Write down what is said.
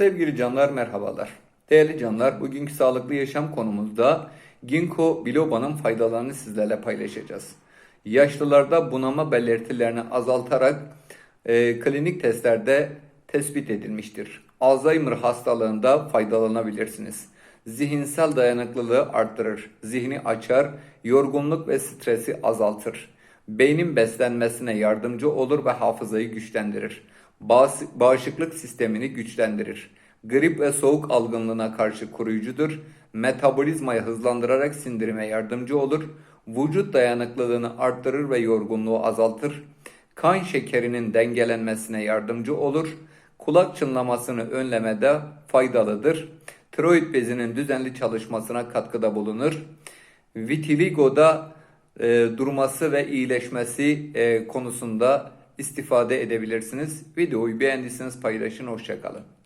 Sevgili canlar merhabalar. Değerli canlar bugünkü sağlıklı yaşam konumuzda ginkgo biloba'nın faydalarını sizlerle paylaşacağız. Yaşlılarda bunama belirtilerini azaltarak e, klinik testlerde tespit edilmiştir. Alzheimer hastalığında faydalanabilirsiniz. Zihinsel dayanıklılığı arttırır, zihni açar, yorgunluk ve stresi azaltır. Beynin beslenmesine yardımcı olur ve hafızayı güçlendirir. Bağışıklık sistemini güçlendirir. Grip ve soğuk algınlığına karşı koruyucudur. Metabolizmayı hızlandırarak sindirime yardımcı olur. Vücut dayanıklılığını arttırır ve yorgunluğu azaltır. Kan şekerinin dengelenmesine yardımcı olur. Kulak çınlamasını önlemede faydalıdır. Tiroid bezinin düzenli çalışmasına katkıda bulunur. Vitiligo'da e, durması ve iyileşmesi e, konusunda istifade edebilirsiniz. Videoyu beğendiyseniz paylaşın. Hoşçakalın.